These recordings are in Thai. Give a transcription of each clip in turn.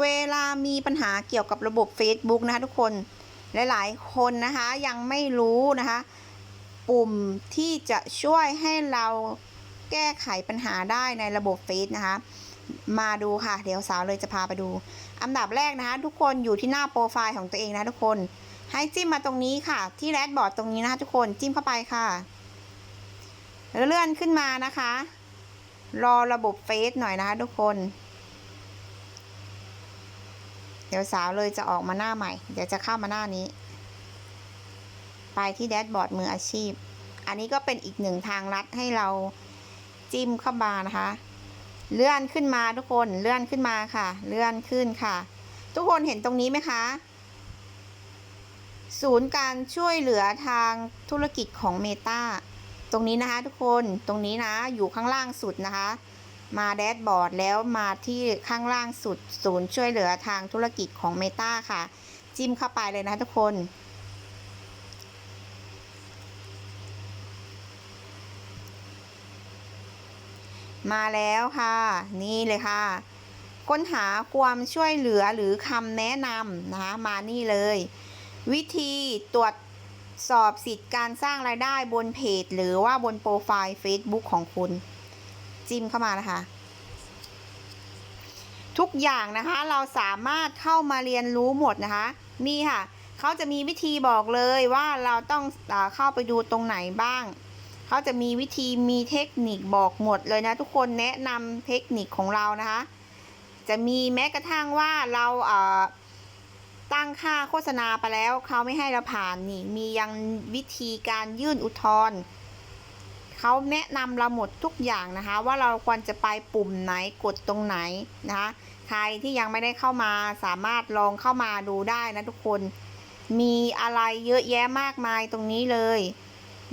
เวลามีปัญหาเกี่ยวกับระบบ Facebook นะคะทุกคนหลาย ๆ คนนะคะยังไม่รู้นะคะ ปุ่มที่จะช่วยให้เราแก้ไขปัญหาได้ในระบบเฟซนะคะ มาดูค่ะ เดี๋ยวสาวเลยจะพาไปดู อันดับแรกนะคะ ทุกคนอยู่ที่หน้าโปรไฟล์ของตัวเองนะทุกคน ให้จิ้มมาตรงนี้ค่ะ ที่แรดบอร์ดตรงนี้นะคะทุกคนจิ้มเข้าไปค่ะแล้วเลื่อนขึ้นมานะคะ รอระบบเฟซหน่อยนะคะทุกคน เดี๋ยวสาวเลยจะออกมาหน้าใหม่ เดี๋ยวจะเข้ามาหน้านี้ ไปที่แดชบอร์ดมืออาชีพ อันนี้ก็เป็นอีกหนึ่งทางลัดให้เราจิ้มเข้ามานะคะ เลื่อนขึ้นมาทุกคนเลื่อนขึ้นมาค่ะ เลื่อนขึ้นค่ะ ทุกคนเห็นตรงนี้ไหมคะ ศูนย์การช่วยเหลือทางธุรกิจของเมตาตรงนี้นะคะทุกคนตรงนี้นะอยู่ข้างล่างสุดนะคะ มาแดชบอร์ดแล้วมาที่ข้างล่างสุดศูนย์ช่วยเหลือทางธุรกิจของเมตาค่ะ จิ้มเข้าไปเลยนะทุกคน มาแล้วค่ะ นี่เลยค่ะ ค้นหาความช่วยเหลือหรือคำแนะนำนะคะมานี่เลย วิธีตรวจสอบสิทธิ์การสร้างรายได้บนเพจ หรือว่าบนโปรไฟล์ Facebook ของคุณ จิ้มเข้ามานะคะ ทุกอย่างนะคะ เราสามารถเข้ามาเรียนรู้หมดนะคะ นี่ค่ะเขาจะมีวิธีบอกเลยว่าเราต้องเข้าไปดูตรงไหนบ้างเขาจะมีวิธีมีเทคนิคบอกหมดเลยนะ ทุกคนแนะนำเทคนิคของเรานะคะ จะมีแม้กระทั่งว่าเราเตั้งค่าโฆษณาไปแล้วเขาไม่ให้เราผ่านนี่ มียังวิธีการยื่นอุทธรณ์ เขาแนะนำเราหมดทุกอย่างนะคะ ว่าเราควรจะไปปุ่มไหนกดตรงไหนนะคะใครที่ยังไม่ได้เข้ามาสามารถลองเข้ามาดูได้นะทุกคน มีอะไรเยอะแยะมากมายตรงนี้เลย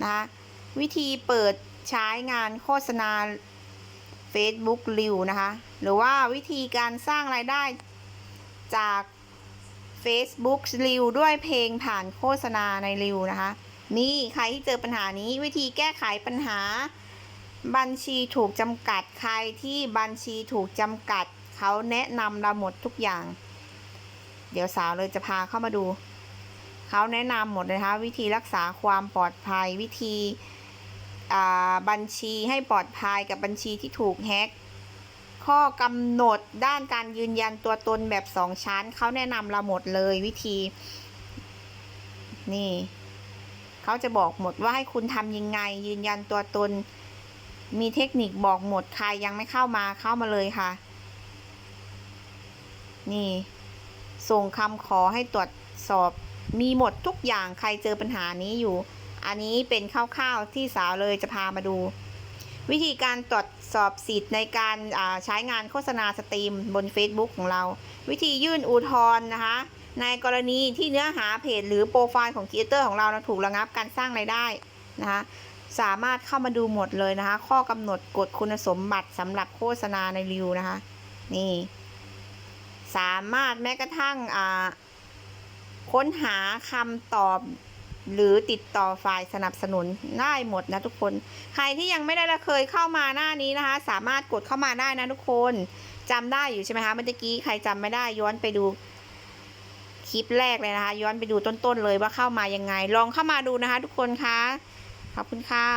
นะคะวิธีเปิดใช้งานโฆษณา Facebook ริวนะคะ หรือว่าวิธีการสร้างรายได้จาก Facebook ริวด้วยเพลงผ่านโฆษณาในริวนะคะ นี่ใครที่เจอปัญหานี้วิธีแก้ไขปัญหา บัญชีถูกจำกัดใครที่บัญชีถูกจำกัด เขาแนะนำเราหมดทุกอย่าง เดี๋ยวสาวเลยจะพาเข้ามาดู เขาแนะนำหมดเลยนะคะวิธีรักษาความปลอดภัยวิธีอ่าบัญชีให้ปลอดภัยกับบัญชีที่ถูกแฮ็กข้อกำหนดด้านการยืนยันตัวตนแบบสองชั้น เขาแนะนำเราหมดเลยวิธี นี่ เขาจะบอกหมดว่าให้คุณทำยังไง ยืนยันตัวตน มีเทคนิคบอกหมดใครยังไม่เข้ามาเข้ามาเลยค่ะ นี่ ส่งคำขอให้ตรวจสอบ มีหมดทุกอย่างใครเจอปัญหานี้อยู่ อันนี้เป็นคร่าวๆที่สาวเลยจะพามาดู วิธีการตรวจสอบสิทธิ์ในการใช้งานโฆษณาสตรีมบน Facebook ของเรา วิธียื่นอุทธรณ์นะคะ ในกรณีที่เนื้อหาเพจหรือโปรไฟล์ของครีเอเตอร์ของเรานะถูกระงับการสร้างรายได้นะคะสามารถเข้ามาดูหมดเลยนะคะ ข้อกำหนดกฎคุณสมบัติสำหรับโฆษณาในรีวิวนะคะ นี่ สามารถแม้กระทั่งค้นหาคำตอบหรือติดต่อฝ่ายสนับสนุนได้หมดนะทุกคน ใครที่ยังไม่ได้เคยเข้ามาหน้านี้นะคะ สามารถกดเข้ามาได้นะทุกคนจำได้อยู่ใช่ไหมคะเมื่อกี้ใครจำไม่ได้ย้อนไปดู ลิปแรกเลยนะคะ ย้อนไปดูต้นๆเลยว่าเข้ามายังไง ลองเข้ามาดูนะคะ ทุกคนคะขอบคุณค่ะ